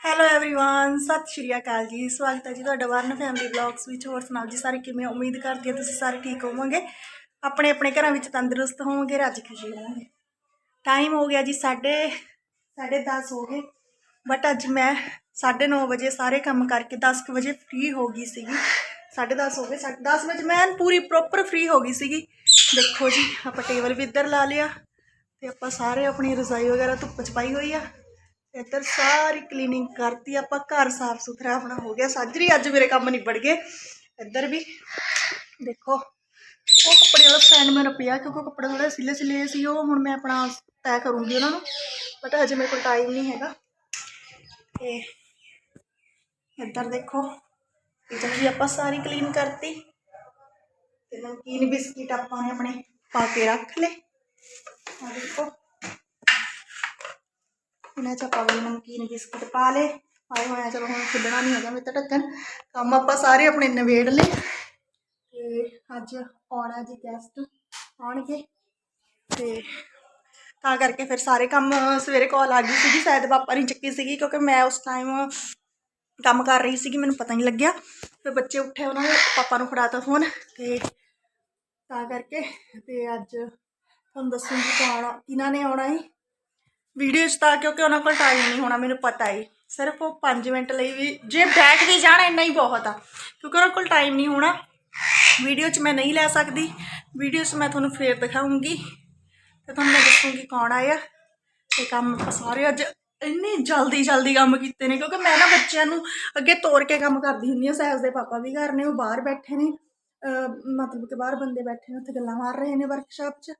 Hello everyone ਸਤਿ ਸ਼੍ਰੀ ਅਕਾਲ ਜੀ ਸਵਾਗਤ ਹੈ ਜੀ ਤੁਹਾਡਾ ਵਰਨ ਫੈਮਿਲੀ ਵਲੌਗਸ ਵਿੱਚ ਹੋਰ ਸੁਣਾਓ ਜੀ ਸਾਰੇ ਕਿਵੇਂ ਹੋ? ਉਮੀਦ ਕਰਦੀ ਹਾਂ ਤੁਸੀਂ ਸਾਰੇ ਠੀਕ ਹੋਵੋਗੇ ਆਪਣੇ ਆਪਣੇ ਘਰਾਂ ਵਿੱਚ ਤੰਦਰੁਸਤ ਹੋਵੋਗੇ ਰੱਜ ਖੁਸ਼ੀ ਹੋਵੋਗੇ ਟਾਈਮ ਹੋ ਗਿਆ ਜੀ ਸਾਢੇ ਸਾਢੇ 10 ਹੋ ਗਏ ਬਟ ਅੱਜ ਮੈਂ 9:30 ਵਜੇ ਸਾਰੇ ਕੰਮ ਕਰਕੇ 10 ਕੁ ਵਜੇ ਫ੍ਰੀ ਹੋ ਗਈ ਸੀਗੀ 10:30 ਹੋ ਗਏ 10 ਵਜੇ ਮੈਂ ਐਨ ਪੂਰੀ ਪ੍ਰੋਪਰ ਫ੍ਰੀ ਹੋ ਗਈ ਸੀਗੀ ਦੇਖੋ ਜੀ ਆਪਾਂ ਟੇਬਲ ਵੀ ਇੱਧਰ ਲਾ ਲਿਆ ਤੇ ਆਪਾਂ ਸਾਰੇ ਆਪਣੀ ਰਜ਼ਾਈ ਵਗੈਰਾ ਧੁੱਪ 'ਚ ਪਾਈ ਹੋਈ ਆ ਇੱਧਰ ਸਾਰੀ ਕਲੀਨਿੰਗ ਕਰਤੀ, ਆਪਾਂ ਘਰ ਸਾਫ਼ ਸੁਥਰਾ ਆਪਣਾ ਹੋ ਗਿਆ। ਸਾਜਰੀ ਅੱਜ ਮੇਰੇ ਕੰਮ ਨਿਬੜ ਗਏ। ਇੱਧਰ ਵੀ ਦੇਖੋ, ਉਹ ਕੱਪੜੇ ਵਾਲਾ ਸਟੈਂਡ ਮੇਰਾ ਪਿਆ ਕਿਉਂਕਿ ਉਹ ਕੱਪੜੇ ਥੋੜੇ ਸਿਲੇ ਸਿਲੇ ਸੀ, ਉਹ ਹੁਣ ਮੈਂ ਆਪਣਾ ਤੈਅ ਕਰੂੰਗੀ ਉਹਨਾਂ ਨੂੰ। ਬਟ ਹਜੇ ਮੇਰੇ ਕੋਲ ਟਾਈਮ ਨਹੀਂ ਹੈਗਾ। ਤੇ ਇੱਧਰ ਦੇਖੋ, ਕਿਚਨ ਵੀ ਆਪਾਂ ਸਾਰੀ ਕਲੀਨ ਕਰਤੀ। ਤੇ ਨਮਕੀਨ ਬਿਸਕਿਟ ਆਪਾਂ ਨੇ ਆਪਣੇ ਪਾ ਕੇ ਰੱਖ ਲਏ। ਆ ਦੇਖੋ। ਇਹਨਾਂ ਚ ਆਪਾਂ ਵੀ ਨਮਕੀਨ ਬਿਸਕੁਟ ਪਾ ਲਏ। ਆਏ ਹੋਇਆ ਚਲੋ ਹੁਣ ਖੁੱਲਣਾ ਨਹੀਂ ਹੈਗਾ ਮੇਰੇ ਤਾਂ ਢੱਕਣ। ਕੰਮ ਆਪਾਂ ਸਾਰੇ ਆਪਣੇ ਨਵੇੜ ਲਏ। ਤੇ ਅੱਜ ਆਉਣਾ ਜੀ ਗੈਸਟ ਆਉਣਗੇ। ਤੇ ਤਾਂ ਕਰਕੇ ਫਿਰ ਸਾਰੇ ਕੰਮ ਸਵੇਰੇ ਕਾਲ ਆ ਗਈ ਸੀਗੀ, ਸ਼ਾਇਦ ਪਾਪਾ ਨੇ ਚੱਕੀ ਸੀਗੀ, ਕਿਉਂਕਿ ਮੈਂ ਉਸ ਟਾਈਮ ਕੰਮ ਕਰ ਰਹੀ ਸੀਗੀ, ਮੈਨੂੰ ਪਤਾ ਨਹੀਂ ਲੱਗਿਆ। ਫਿਰ ਬੱਚੇ ਉੱਠੇ ਉਹਨਾਂ ਨੇ ਪਾਪਾ ਨੂੰ ਫੜਾਤਾ ਫੋਨ ਤੇ ਤਾਂ ਕਰਕੇ, ਤੇ ਅੱਜ ਤੁਹਾਨੂੰ ਦੱਸੂਗੀ ਕੌਣ ਆ, ਕਿਹਨਾਂ ਨੇ ਆਉਣਾ ਹੈ ਵੀਡੀਓ 'ਚ ਤਾਂ ਕਿਉਂਕਿ ਉਹਨਾਂ ਕੋਲ ਟਾਈਮ ਨਹੀਂ ਹੋਣਾ, ਮੈਨੂੰ ਪਤਾ ਹੈ ਸਿਰਫ ਉਹ 5 ਮਿੰਟ ਲਈ ਵੀ, ਜੇ ਬੈਠ ਵੀ ਜਾਣ ਇੰਨਾ ਹੀ ਬਹੁਤ ਆ। ਕਿਉਂਕਿ ਉਹਨਾਂ ਕੋਲ ਟਾਈਮ ਨਹੀਂ ਹੋਣਾ। ਵੀਡੀਓ 'ਚ ਮੈਂ ਨਹੀਂ ਲੈ ਸਕਦੀ। ਵੀਡੀਓ 'ਚ ਮੈਂ ਤੁਹਾਨੂੰ ਫੇਰ ਦਿਖਾਉਂਗੀ। ਤੇ ਤੁਹਾਨੂੰ ਮੈਂ ਦੱਸੂਗੀ ਕੌਣ ਆਇਆ। ਤੇ ਕੰਮ ਸਾਰੇ ਅੱਜ ਇੰਨੀ ਜਲਦੀ ਜਲਦੀ ਕੰਮ ਕੀਤੇ ਨੇ। ਕਿਉਂਕਿ ਮੈਂ ਨਾ ਬੱਚਿਆਂ ਨੂੰ ਅੱਗੇ ਤੋਰ ਕੇ ਕੰਮ ਕਰਦੀ ਹੁੰਦੀ ਹਾਂ। ਸਹਿਜ ਦੇ ਪਾਪਾ ਵੀ ਘਰ ਨੇ, ਉਹ ਬਾਹਰ ਬੈਠੇ ਨੇ। ਮਤਲਬ ਕਿ ਬਾਹਰ ਬੰਦੇ ਬੈਠੇ ਨੇ, ਉੱਥੇ ਗੱਲਾਂ ਮਾਰ ਰਹੇ ਨੇ ਵਰਕਸ਼ਾਪ 'ਚ।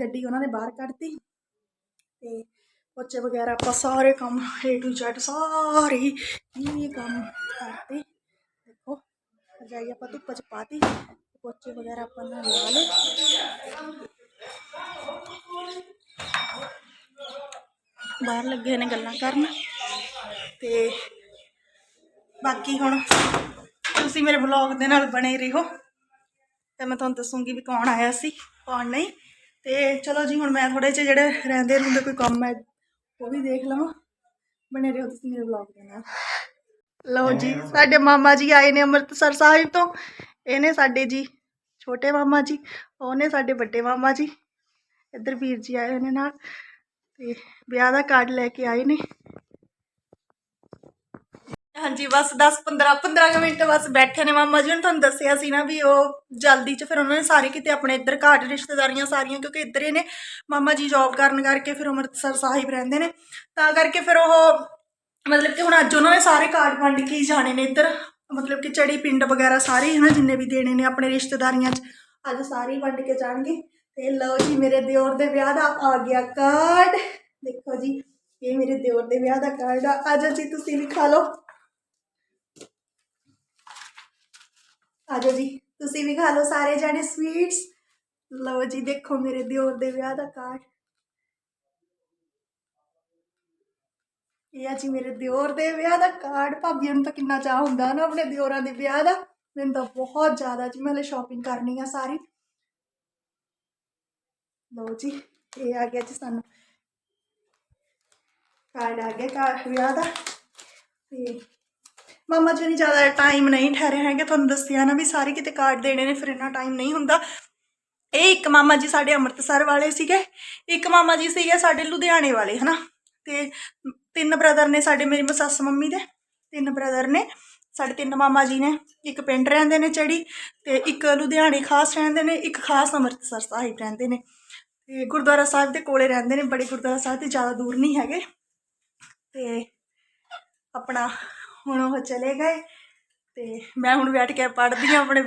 ਗੱਡੀ ਉਹਨਾਂ ਨੇ ਬਾਹਰ ਕੱਢਤੀ। ਤੇ ਪੋਚੇ ਵਗੈਰਾ ਆਪਾਂ ਸਾਰੇ ਕੰਮ A to Z ਸਾਰੇ ਹੀ ਕੰਮ ਕਰਤੇ ਦੇਖੋ, ਰਜਾਈ ਆਪਾਂ ਧੁੱਪ ਚ ਪਾਤੀ ਪੋਚੇ ਵਗੈਰਾ ਆਪਾਂ ਨੇ ਲਾ ਲਏ। ਬਾਹਰ ਲੱਗੇ ਨੇ ਗੱਲਾਂ ਕਰਨ। ਤੇ ਬਾਕੀ ਹੁਣ ਤੁਸੀਂ ਮੇਰੇ ਵਲੌਗ ਦੇ ਨਾਲ ਬਣੇ ਰਹੋ। ਤੇ ਮੈਂ ਤੁਹਾਨੂੰ ਦੱਸੂਗੀ ਵੀ ਕੌਣ ਆਇਆ ਸੀ, ਕੌਣ ਨਹੀਂ। ਤੇ ਚਲੋ ਜੀ, ਹੁਣ ਮੈਂ ਥੋੜੇ ਜਿਹੇ ਜਿਹੜੇ ਰਹਿੰਦੇ ਰਹਿੰਦੇ ਕੋਈ ਕੰਮ ਹੈ ਉਹ ਵੀ ਦੇਖ ਲਵਾਂ। ਬਣੇ ਰਹੋ ਤੁਸੀਂ ਮੇਰੇ ਵਲੌਗ ਦੇ ਨਾਲ। ਲਓ ਜੀ ਸਾਡੇ ਮਾਮਾ ਜੀ ਆਏ ਨੇ ਅੰਮ੍ਰਿਤਸਰ ਸਾਹਿਬ ਤੋਂ। ਇਹਨੇ ਸਾਡੇ ਜੀ ਛੋਟੇ ਮਾਮਾ ਜੀ ਉਹਨੇ ਸਾਡੇ ਵੱਡੇ ਮਾਮਾ ਜੀ। ਇੱਧਰ ਵੀਰ ਜੀ ਆਏ ਹੋਏ ਨੇ ਨਾਲ। ਤੇ ਵਿਆਹ ਦਾ ਕਾਰਡ ਲੈ ਕੇ ਆਏ ਨੇ। ਹਾਂਜੀ, ਬਸ 10 15 15 ਕੁ ਮਿੰਟ ਬਸ ਬੈਠੇ ਨੇ ਮਾਮਾ ਜੀ ਨੇ ਤੁਹਾਨੂੰ ਦੱਸਿਆ ਸੀ ਨਾ ਵੀ ਉਹ ਜਲਦੀ ਚ ਫਿਰ ਉਹਨਾਂ ਨੇ ਸਾਰੇ ਕਿਤੇ ਆਪਣੇ ਇੱਧਰ ਘਾਟ ਰਿਸ਼ਤੇਦਾਰੀਆਂ ਸਾਰੀਆਂ, ਕਿਉਂਕਿ ਇੱਧਰ ਹੀ ਨੇ। ਮਾਮਾ ਜੀ ਜੌਬ ਕਰਨ ਕਰਕੇ ਫਿਰ ਅੰਮ੍ਰਿਤਸਰ ਸਾਹਿਬ ਰਹਿੰਦੇ ਨੇ। ਤਾਂ ਕਰਕੇ ਫਿਰ ਉਹ ਮਤਲਬ ਕਿ ਹੁਣ ਅੱਜ ਉਹਨਾਂ ਨੇ ਸਾਰੇ ਕਾਰਡ ਵੰਡ ਕੇ ਹੀ ਜਾਣੇ ਨੇ ਇੱਧਰ। ਮਤਲਬ ਕਿ ਚੜੀ ਪਿੰਡ ਵਗੈਰਾ ਸਾਰੇ ਹੀ ਨਾ ਜਿੰਨੇ ਵੀ ਦੇਣੇ ਨੇ ਆਪਣੇ ਰਿਸ਼ਤੇਦਾਰੀਆਂ 'ਚ, ਅੱਜ ਸਾਰੇ ਵੰਡ ਕੇ ਜਾਣਗੇ। ਤੇ ਲਓ ਜੀ, ਮੇਰੇ ਦਿਓਰ ਦੇ ਵਿਆਹ ਦਾ ਆ ਗਿਆ ਕਾਰਡ ਦੇਖੋ ਜੀ, ਇਹ ਮੇਰੇ ਦਿਓਰ ਦੇ ਵਿਆਹ ਦਾ ਕਾਰਡ ਆ। ਅੱਜ ਜੀ, ਤੁਸੀਂ ਵੀ ਖਾ ਲਓ। ਆਜੋ ਜੀ, ਤੁਸੀਂ ਵੀ ਖਾ ਲਓ ਸਾਰੇ ਜਾਣੇ ਸਵੀਟਸ ਲਓ ਜੀ, ਦੇਖੋ ਮੇਰੇ ਦਿਓਰ ਦੇ ਵਿਆਹ ਦਾ ਕਾਰਡ ਇਹ ਆ ਜੀ ਮੇਰੇ ਦਿਓਰ ਦੇ ਵਿਆਹ ਦਾ ਕਾਰਡ ਭਾਬੀਆਂ ਨੂੰ ਤਾਂ ਕਿੰਨਾ ਚਾਹ ਹੁੰਦਾ ਨਾ ਆਪਣੇ ਦਿਓਰਾਂ ਦੇ ਵਿਆਹ ਦਾ। ਮੈਨੂੰ ਤਾਂ ਬਹੁਤ ਜ਼ਿਆਦਾ ਜੀ, ਮੈਂ ਹਲੇ ਸ਼ਾਪਿੰਗ ਕਰਨੀ ਆ ਸਾਰੀ। ਲਓ ਜੀ, ਇਹ ਆ ਗਿਆ ਜੀ ਸਾਨੂੰ। ਕਾਰਡ ਆ ਗਿਆ ਕਾਰ ਵਿਆਹ ਦਾ। ਤੇ ਮਾਮਾ ਜੀ ਨੇ ਜ਼ਿਆਦਾ ਟਾਈਮ ਨਹੀਂ ਠਹਿਰੇ ਹੈਗੇ, ਤੁਹਾਨੂੰ ਦੱਸਿਆ ਨਾ ਵੀ ਸਾਰੇ ਕਿਤੇ ਕਾਰਡ ਦੇਣੇ ਨੇ, ਫਿਰ ਇੰਨਾ ਟਾਈਮ ਨਹੀਂ ਹੁੰਦਾ। ਇਹ ਇੱਕ ਮਾਮਾ ਜੀ ਸਾਡੇ ਅੰਮ੍ਰਿਤਸਰ ਵਾਲੇ ਸੀਗੇ, ਇੱਕ ਮਾਮਾ ਜੀ ਸੀਗੇ ਸਾਡੇ ਲੁਧਿਆਣੇ ਵਾਲੇ, ਹਨਾ? ਤੇ ਤਿੰਨ ਬ੍ਰਦਰ ਨੇ ਸਾਡੇ, ਮੇਰੀ ਸੱਸ ਮੰਮੀ ਦੇ, ਤਿੰਨ ਬ੍ਰਦਰ ਨੇ, ਸਾਡੇ ਤਿੰਨ ਮਾਮਾ ਜੀ ਨੇ, ਇੱਕ ਪਿੰਡ ਰਹਿੰਦੇ ਨੇ ਚੜੀ, ਤੇ ਇੱਕ ਲੁਧਿਆਣੇ ਖਾਸ ਰਹਿੰਦੇ ਨੇ, ਇੱਕ ਖਾਸ ਅੰਮ੍ਰਿਤਸਰ ਸਾਹਿਬ ਰਹਿੰਦੇ ਨੇ। ਤੇ ਗੁਰਦੁਆਰਾ ਸਾਹਿਬ ਦੇ ਕੋਲੇ ਰਹਿੰਦੇ ਨੇ, ਬੜੇ ਗੁਰਦੁਆਰਾ ਸਾਹਿਬ ਤੇ ਜ਼ਿਆਦਾ ਦੂਰ ਨਹੀਂ ਹੈਗੇ। ਤੇ ਆਪਣਾ ਹੁਣ ਉਹ ਚਲੇ ਗਏ ਤੇ ਮੈਂ ਹੁਣ ਬੈਠ ਕੇ ਪੜ੍ਹਦੀ ਹਾਂ ਆਪਣੇ,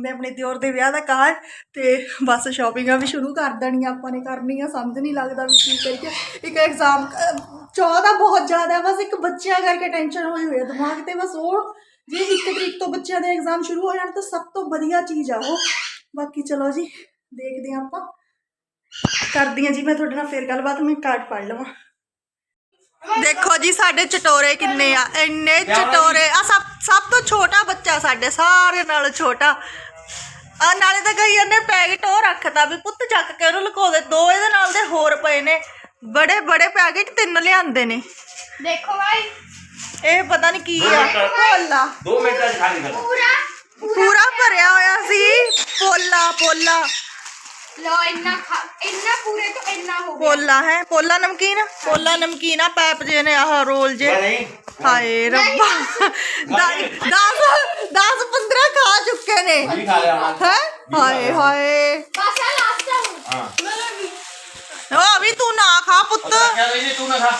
ਮੈਂ ਆਪਣੇ ਦਿਓਰ ਦੇ ਵਿਆਹ ਦਾ ਕਾਰਡ ਤੇ ਬਸ ਸ਼ਾਪਿੰਗਾਂ ਵੀ ਸ਼ੁਰੂ ਕਰ ਦੇਣੀਆਂ ਆਪਾਂ ਨੇ ਕਰਨੀਆਂ, ਸਮਝ ਨਹੀਂ ਲੱਗਦਾ ਵੀ ਕੀ ਕਰੀਏ। ਇੱਕ ਐਗਜ਼ਾਮ ਚਾਹ ਦਾ ਬਹੁਤ ਜ਼ਿਆਦਾ, ਬਸ ਇੱਕ ਬੱਚਿਆਂ ਕਰਕੇ ਟੈਨਸ਼ਨ ਹੋਈ ਹੋਈ ਹੈ ਦਿਮਾਗ ਤੇ, ਬਸ ਉਹ ਜੇ ਇੱਕ ਤਰੀਕ ਤੋਂ ਬੱਚਿਆਂ ਦੇ ਐਗਜ਼ਾਮ ਸ਼ੁਰੂ ਹੋ ਜਾਣ ਤਾਂ ਸਭ ਤੋਂ ਵਧੀਆ ਚੀਜ਼ ਆ ਉਹ। ਬਾਕੀ ਚਲੋ ਜੀ, ਦੇਖਦੇ ਹਾਂ ਆਪਾਂ। ਕਰਦੀ ਹਾਂ ਜੀ ਮੈਂ ਤੁਹਾਡੇ ਨਾਲ ਫੇਰ ਗੱਲਬਾਤ, ਮੈਂ ਕਾਰਡ ਪੜ੍ਹ ਲਵਾਂ। ਦੇਖੋ ਜੀ ਸਾਡੇ ਚਟੋਰੇ ਕਿੰਨੇ ਆ ਇੰਨੇ ਚਟੋਰੇ। ਆ ਸਭ ਸਭ ਤੋਂ ਛੋਟਾ ਬੱਚਾ ਸਾਡੇ ਸਾਰੇ ਨਾਲ ਛੋਟਾ। ਆ ਨਾਲੇ ਤਾਂ ਗਈ ਇਹਨੇ ਪੈਕਟ ਉਹ ਰੱਖਤਾ ਵੀ ਪੁੱਤ ਚੱਕ ਕੇ ਉਹਨੂੰ ਲੁਕੋ ਦੇ ਦੋ ਇਹਦੇ ਨਾਲ ਦੇ ਹੋਰ ਪਏ ਨੇ। ਬੜੇ ਬੜੇ ਪੈਕਟ ਤਿੰਨ ਲਿਆਂਦੇ ਨੇ। ਦੇਖੋ ਭਾਈ ਇਹ ਪਤਾ ਨਹੀਂ ਕੀ ਆ। ਪੋਲਾ ਦੋ ਮਿੰਟਾਂ ਚ ਖਾ ਖਤਮ ਪੂਰਾ ਭਰਿਆ ਹੋਇਆ ਸੀ। ਪੋਲਾ ਪੋਲਾ। ਲੋ ਇੰਨਾ ਖਾ- ਇੰਨਾ ਪੂਰੇ ਤੋਂ ਇੰਨਾ ਹੋ ਗਿਆ ਪੋਲਾ ਹੈ ਪੋਲਾ ਨਮਕੀਨ ਪੋਲਾ ਨਮਕੀਨ ਆ ਪੈਪ ਜੇ ਨੇ ਆਹ ਰੋਲ ਜੇ ਮੈਂ ਨਹੀਂ ਹਾਏ ਰੱਬਾ 10 10 15 ਖਾ ਚੁੱਕੇ ਨੇ ਵੀ ਖਾ ਲਿਆ ਹਾਂ ਹੈ ਹਾਏ ਹਾਏ ਬਸ ਆ ਲਾਸਟ ਆ ਹੁਣ ਹਾਂ ਉਹ ਵੀ ਤੂੰ ਨਾ ਖਾ ਪੁੱਤ ਕਿਆ ਲਈ ਤੂੰ ਨਾ ਖਾ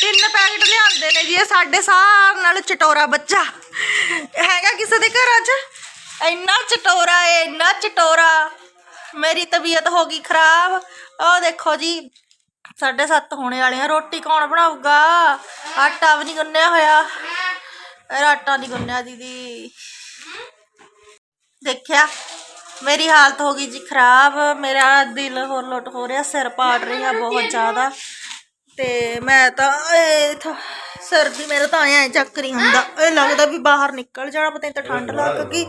ਤਿੰਨ ਪੈਕਟ ਲਿਆਂਦੇ ਨੇ ਜੀ ਇਹ ਸਾਡੇ ਸਾਰ ਨਾਲ ਚਟੋਰਾ ਬੱਚਾ। ਹੈਗਾ ਕਿਸੇ ਦੇ ਘਰਾਂ 'ਚ ਇੰਨਾ ਚਟੋਰਾ ਏ ਇੰਨਾ ਚਟੋਰਾ। ਮੇਰੀ ਤਬੀਅਤ ਹੋ ਗਈ ਖਰਾਬ। ਉਹ ਦੇਖੋ ਜੀ ਸਾਢੇ ਸੱਤ ਹੋਣੇ ਵਾਲੇ ਆ ਰੋਟੀ ਕੌਣ ਬਣਾਊਗਾ? ਆਟਾ ਵੀ ਨਹੀਂ ਗੁੰਨਿਆ ਹੋਇਆ। ਇਹ ਆਟਾ ਨਹੀਂ ਗੁੰਨਿਆ ਦੀਦੀ। ਦੇਖਿਆ ਮੇਰੀ ਹਾਲਤ ਹੋ ਗਈ ਜੀ ਖਰਾਬ। ਮੇਰਾ ਦਿਲ ਹੋਰ ਲੁੱਟ ਹੋ ਰਿਹਾ ਸਿਰ ਪਾੜ ਰਿਹਾ ਬਹੁਤ ਜ਼ਿਆਦਾ। ਤੇ ਮੈਂ ਤਾਂ ਇਹ ਥ- ਸਿਰ ਵੀ ਮੇਰਾ ਤਾਂ ਐਂ ਚੱਕ ਨਹੀਂ ਹੁੰਦਾ। ਇਹ ਲੱਗਦਾ ਵੀ ਬਾਹਰ ਨਿਕਲ ਜਾਣਾ ਪਤਾ ਨਹੀਂ ਤਾਂ ਠੰਡ ਲੱਗ ਗਈ।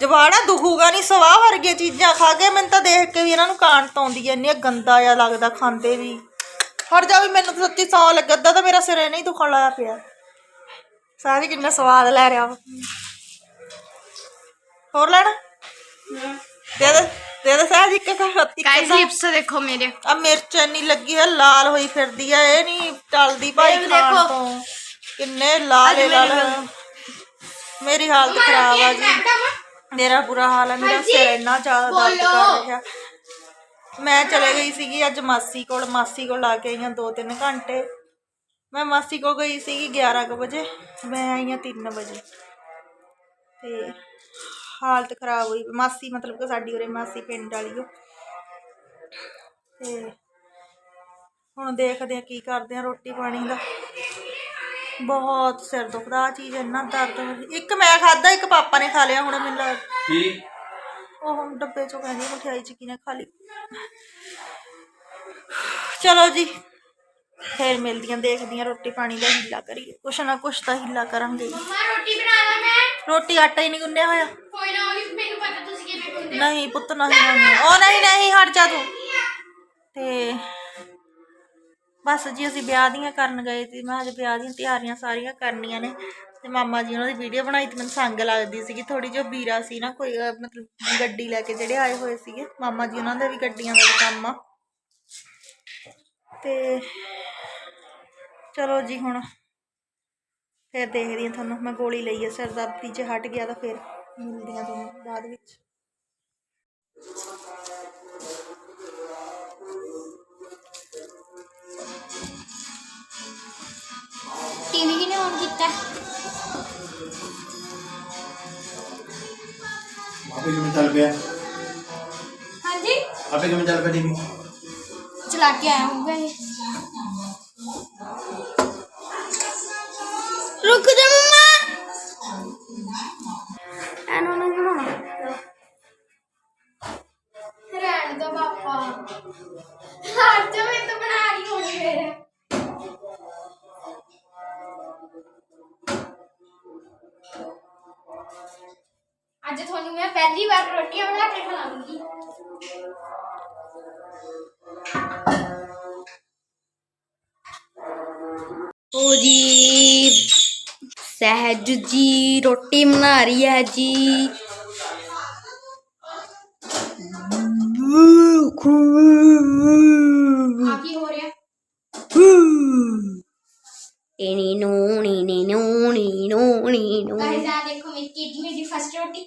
ਜਵਾੜਾ ਦੁਖੂਗਾ ਨਹੀਂ ਸਵਾਹ ਵਰਗੀਆਂ ਚੀਜ਼ਾਂ ਖਾ ਕੇ ਮੈਨੂੰ ਤਾਂ ਦੇਖ ਕੇ ਵੀ ਇਹਨਾਂ ਨੂੰ ਕਾਂਟ ਆਉਂਦੀ ਐ ਇੰਨੀ ਗੰਦਾ ਜਿਹਾ ਲੱਗਦਾ ਖਾਂਦੇ ਵੀ। ਹਟ ਜਾ ਵੀ ਮੈਨੂੰ ਤਾਂ ਸੱਚੀ ਸੌ ਲੱਗਦਾ ਤਾਂ ਮੇਰਾ ਸਿਰ ਨਹੀਂ ਦੁਖਣ ਲੱਗਾ ਪਿਆ। ਸਾਰੇ ਕਿੰਨਾ ਸਵਾਦ ਲੈ ਰਿਹਾ ਵਾ। ਹੋਰ ਲੈਣਾ? ਦੇ ਦੇ। ਦੇ ਦੇ ਸਾਜ ਇੱਕ ਖੱਤੀ ਗਾਇਸ ਲਿਪਸ ਦੇਖੋ ਮੇਰੇ ਆ ਮਿਰਚ ਇੰਨੀ ਲੱਗੀ ਹੈ ਲਾਲ ਹੋਈ ਫਿਰਦੀ ਆ ਇਹ ਨਹੀਂ ਟਲਦੀ ਭਾਈ ਖਾਣ। ਤੋਂ ਕਿੰਨੇ ਲਾਲ ਹੀ ਲਾਲ ਮੇਰੀ ਹਾਲਤ ਖਰਾਬ ਆ ਜੀ ਮੇਰਾ ਬੁਰਾ ਹਾਲ ਹੈ ਮੇਰਾ। ਸਿਰ ਇੰਨਾ ਜ਼ਿਆਦਾ ਦਰਦ ਕਰ। ਰਿਹਾ ਮੈਂ ਚਲੇ ਗਈ ਸੀਗੀ ਅੱਜ ਮਾਸੀ ਕੋਲ ਮਾਸੀ ਕੋਲ ਲਾ ਕੇ ਆਈਆਂ 2-3 ਘੰਟੇ ਮੈਂ ਮਾਸੀ ਕੋਲ ਗਈ ਸੀਗੀ 11 ਕੁ ਵਜੇ ਮੈਂ ਆਈ ਹਾਂ 3 ਵਜੇ ਤੇ ਹਾਲਤ ਖਰਾਬ ਹੋਈ। ਮਾਸੀ ਮਤਲਬ ਕਿ ਸਾਡੀ ਉਰੇ ਮਾਸੀ ਪਿੰਡ ਵਾਲੀ ਉਹ ਤੇ ਹੁਣ ਦੇਖਦੇ ਆ ਕੀ ਕਰਦੇ ਆ ਰੋਟੀ ਪਾਣੀ ਦਾ। ਬਹੁਤ ਸਿਰ ਦੁਖਦਾ ਆ ਚੀਜ਼ ਇੰਨਾ ਦਰਦ ਹੋ ਰਹੀ- ਇੱਕ ਮੈਂ ਖਾਦਾ ਇੱਕ ਪਾਪਾ ਨੇ ਖਾ ਲਿਆ ਹੁਣ ਮੈਨੂੰ ਲੱਗ ਕੀ? ਉਹ ਹੁਣ ਡੱਬੇ ਚੋਂ ਕਹਿੰਦੀ ਮਠਿਆਈ ਚ ਕਿਨੇ ਖਾ ਲਈ ਚਲੋ ਜੀ ਫੇਰ ਮਿਲਦੀਆਂ ਦੇਖਦੀਆਂ ਰੋਟੀ ਪਾਣੀ ਦਾ ਹੀਲਾ ਕਰੀਏ। ਕੁਛ ਨਾ ਕੁਛ ਤਾਂ ਹੀਲਾ ਕਰਾਂਗੇ। ਮਮਾ ਰੋਟੀ ਬਣਾਵਾ ਮੈਂ? ਰੋਟੀ ਆਟਾ ਹੀ ਨਹੀਂ ਗੁੰਨਿਆ ਹੋਇਆ ਕੋਈ ਨਾ ਉਹ ਵੀ ਮੈਨੂੰ ਪਤਾ ਤੁਸੀਂ ਕਿਵੇਂ ਗੁੰਦੇ ਨਹੀਂ ਪੁੱਤ ਨਹੀਂ ਨਹੀਂ। ਉਹ ਨਹੀਂ ਨਹੀਂ ਹਟ ਜਾ ਤੂੰ। ਤੇ ਬਸ ਜੀ ਅਸੀਂ ਵਿਆਹ ਦੀਆਂ ਕਰਨ ਗਏ ਸੀ। ਮੈਂ ਅੱਜ ਵਿਆਹ ਦੀਆਂ ਤਿਆਰੀਆਂ ਸਾਰੀਆਂ ਕਰਨੀਆਂ ਨੇ। ਤੇ ਮਾਮਾ ਜੀ ਉਹਨਾਂ ਦੀ ਵੀਡੀਓ ਬਣਾਈ ਤੇ ਮੈਨੂੰ ਸੰਗ ਲੱਗਦੀ ਸੀਗੀ। ਥੋੜੀ ਜਿਹੀ ਵੀਰਾ ਸੀ ਨਾ ਕੋਈ ਅਹ, ਮਤਲਬ ਗੱਡੀ ਲੈ ਕੇ ਜਿਹੜੇ ਆਏ ਹੋਏ ਸੀਗੇ। ਮਾਮਾ ਜੀ ਉਹਨਾਂ ਦਾ ਵੀ ਗੱਡੀਆਂ ਦਾ ਵੀ ਕੰਮ ਆ। ਤੇ ਚਲੋ ਜੀ ਹੁਣ ਫਿਰ ਦੇਖਦੀ ਹਾਂ ਤੁਹਾਨੂੰ। ਮੈਂ ਗੋਲੀ ਲਈ ਹੈ ਸਿਰ ਦਰਦ ਜੇ ਹਟ ਗਿਆ ਤਾਂ ਫਿਰ ਮਿਲਦੀ ਹਾਂ ਤੁਹਾਨੂੰ ਬਾਅਦ ਵਿੱਚ। ਟੀਵੀ ਕਿਨੇ ਔਨ ਕੀਤਾ ਆਪੇ ਕਿਵੇਂ ਚੱਲ ਪਿਆ ਹਾਂਜੀ ਆਪੇ ਕਿਵੇਂ ਚੱਲ ਪਿਆ ਟੀਵੀ ਚਲਾ ਕੇ ਆਇਆ ਹੋਊਗਾ ਇਹ ਰੁਕ ਜਾ ਮਮਾ ਪਹਿਲੀ ਵਾਰ ਰੋਟੀਆਂ ਬਣਾ ਕੇ ਖਾਵਾਂਗੀ ਹੋ ਜੀ ਸਹਿਜ ਜੀ ਰੋਟੀ ਬਣਾ ਰਹੀ ਹੈ ਜੀ ਆ ਕੀ ਹੋ ਰਿਹਾ ਟੇਣੀ ਨੂਣੀ ਨੀ ਨੂਣੀ ਨੂਣੀ ਨੂਣੀ ਤਾਂ ਇਹ ਦੇਖੋ ਮੇਰੀ ਕਿਡਨੀ ਦੀ ਫਸਟ ਰੋਟੀ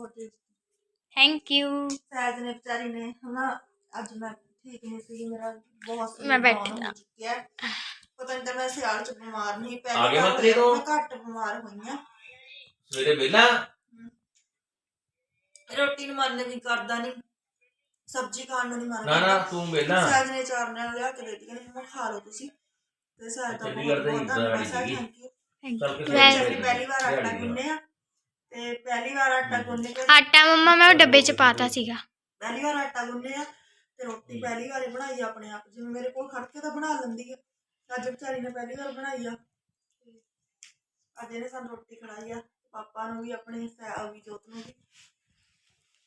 ਬਹੁਤ थैंक यू ਸੈਦ ਨੇ ਵਿਚਾਰੀ ਨੇ ਹਨਾ ਅੱਜ ਮੈਂ ਠੀਕ ਨਹੀਂ ਸੀ ਮੇਰਾ ਬਹੁਤ ਸਿਰ ਮੈਂ down ਬੈਠੀ ਹੋ ਹਾਂ। ਚੁੱਕਿਆ ਹੈ। ਪਤਾ ਨਹੀਂ ਤਾਂ ਮੈਂ ਸਿਆਲ ਚ ਬਿਮਾਰ ਨਹੀਂ ਆ ਪਹਿਲੀ ਗਏ ਵਾਰ ਮੰਤਰੀ ਤੋਂ? ਮੈਂ ਘੱਟ ਬਿਮਾਰ ਹੋਈ ਆ ਸਵੇਰੇ ਵਿਹਲਾ ਰੋਟੀ ਨੂੰ ਮਨ ਨਹੀਂ ਕਰਦਾ ਨਹੀਂ ਸਬਜ਼ੀ ਖਾਣ ਨੂੰ ਨਹੀਂ ਮਨ ਨਾ ਨਾ ਤੂੰ ਵਿਹਲਾ ਸਾਜ ਨੇ ਚਾਰ ਨਾਲ ਲਿਆ ਕੇ ਦੇ ਦਿੱਤੀ ਕਹਿੰਦੀ ਮੈਂ ਖਾ ਲਓ ਤੁਸੀਂ ਤੇ ਸਾਜ ਦਾ ਚੰਗੀ ਬਹੁਤ ਗੱਲ ਤਾਂ ਬਹੁਤ ਧੰਨਵਾਦ ਦਾੜੀ ਸਾਜ ਸੀਗੀ। ਥੈਂਕ ਯੂ ਚੱਲ ਕਿਸੇ ਵੈ- ਦਿਨ ਜਿਹੜੀ ਪਹਿਲੀ ਵਾਰ ਆਟਾ ਗੁੰਨੇ ਆ ਤੇ ਪਹਿਲੀ ਵਾਰ ਆਟਾ ਗੁੰਨੇ ਕੇ ਆਟਾ ਮੰਮਾ ਮੈਂ ਉਹ ਡੱਬੇ 'ਚ ਪਾਤਾ ਸੀਗਾ। ਪਹਿਲੀ ਵਾਰ ਆਟਾ ਗੁੰਨੇ ਆ ਤੇ ਰੋਟੀ ਪਹਿਲੀ ਵਾਰ ਹੀ ਬਣਾਈ ਆ ਆਪਣੇ ਆਪ ਜਿਵੇਂ ਮੇਰੇ ਕੋਲ ਖੜ ਕੇ ਤਾਂ ਬਣਾ ਲੈਂਦੀ ਆ। ਅੱਜ ਵਿਚਾਰੀ ਨੇ ਪਹਿਲੀ ਵਾਰ ਬਣਾਈ ਆ। ਅੱਜ ਇਹਨੇ ਸਾਨੂੰ ਰੋਟੀ ਖੜਾਈ ਆ। ਪਾਪਾ ਨੂੰ ਵੀ ਆਪਣੇ ਵੀ ਜੋਤ ਨੂੰ ਵੀ।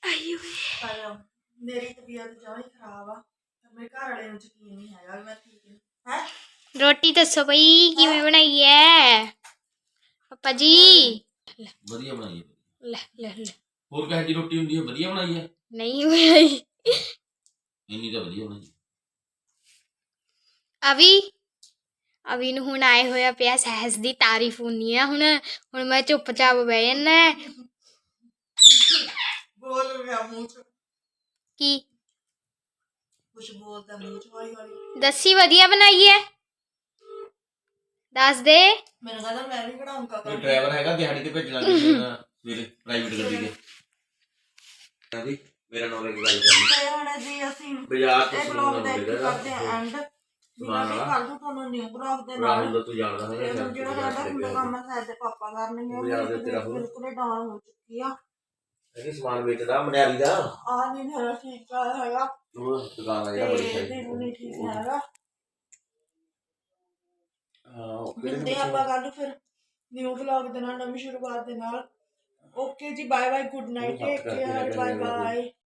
ਆਇਓ ਪਰ ਮੇਰੀ ਤਬੀਅਤ ਜਮਾਂ ਹੀ ਖਰਾਬ ਆ। ਤੇ ਮੇਰੇ ਘਰ ਵਾਲੇ ਨੂੰ ਯਕੀਨ ਨਹੀਂ ਹੈਗਾ ਵੀ ਮੈਂ ਠੀਕ ਹਾਂ ਹੈ? ਰੋਟੀ ਦੱਸੋ ਬਈ ਕਿਵੇਂ ਬਣਾਈ ਹੈ ਪਾਪਾ ਜੀ। ਵਧੀਆ ਬਣਾਈ ਹੈ। ਲੈ ਲੈ ਲੈ। ਹੋਰ ਕਹੇ ਦੀ ਰੋਟੀ ਹੁੰਦੀ ਹੈ? ਵਧੀਆ ਬਣਾਈ ਹੈ? ਨਹੀਂ ਬਣਾਈ। ਇੰਨੀ ਤਾਂ ਵਧੀਆ ਬਣਾਈ। ਅਵੀ ਅਵੀ ਨੂੰ ਹੁਣ ਆਏ ਹੋਇਆ ਪਿਆ ਸਹਿਜ ਦੀ ਤਾਰੀਫ ਹੁੰਨੀ ਆ। ਹੁਣ ਹੁਣ ਮੈਂ ਚੁੱਪਚਾਪ ਬਹਿ ਜਾਣਾ ਬੋਲ ਰਿਹਾ ਮੂੰਹ ਚ। ਕੀ? ਕੁਝ ਬੋਲਦਾ ਮੂੰਹ ਚ ਹੌਲੀ ਹੌਲੀ ਦੱਸੀ ਵਧੀਆ ਬਣਾਈ ਹੈ? ਦੱਸ ਦੇ। ਮੈਨੂੰ ਕਹਿੰਦਾ ਮੈਂ ਵੀ ਕਢਾਉਂਗਾ ਕੋਈ ਡਰਾਈਵਰ ਹੈਗਾ ਦਿਹਾੜੀ ਤੇ ਭੇਜਣਾ ਸਵੇਰੇ ਪ੍ਰਾਈਵੇਟ ਗੱਡੀ ਤੇ। ਕਹਿੰਦੀ ਮੇਰਾ ਨਾਮ ਲੈ ਕੇ ਗੱਲ ਕਰਨੀ ਤੇ ਹੁਣ ਜੀ ਅਸੀਂ ਬਾਜ਼ਾਰ ਤੋਂ ਇਹ ਸਮਾਨ ਬਲੌਗ ਦਾ ਇੱਕ ਕਰਦੇ ਆਂ ਐਂਡ ਸਮਾਨ ਜਿਵੇਂ ਵਾਲਾ। ਕੱਲ ਤੋਂ ਤੁਹਾਨੂੰ ਨਿਊ ਬਲੌਗ ਦੇ ਨਾਲ ਰਾਹੁਲ ਦਾ ਤੂੰ ਜਾਣਦਾ ਹੁਣ ਜਿਹੜਾ ਸਾਡਾ ਹੁੰਦਾ ਕੰਮ ਸਾਡੇ ਪਾਪਾ ਕਰਨਗੇ ਦੇ। ਬਿਲਕੁਲ ਡਾਊਨ ਹੋ ਚੁੱਕੀ ਆ। ਹੈਗੀ ਸਮਾਨ ਵੇਚਦਾ ਮਨਿਆਰੀ ਦਾ। ਆ ਨਹੀਂ ਮੇਰਾ ਠੀਕ ਹੈਗਾ। ਦੁਕਾਨ ਆ ਜਿਹੜਾ ਬੜੀ ਨਹੀਂ ਠੀਕ ਹੈਗਾ। ਹਾਂ ਮਿਲਦੇ ਹਾਂ ਆਪਾਂ ਕੱਲ ਫਿਰ ਨਿਊ ਵਲੌਗ ਦੇ ਨਾਲ ਨਵੀਂ ਸ਼ੁਰੂਆਤ ਦੇ ਨਾਲ। Okay ji bye bye good night take care bye bye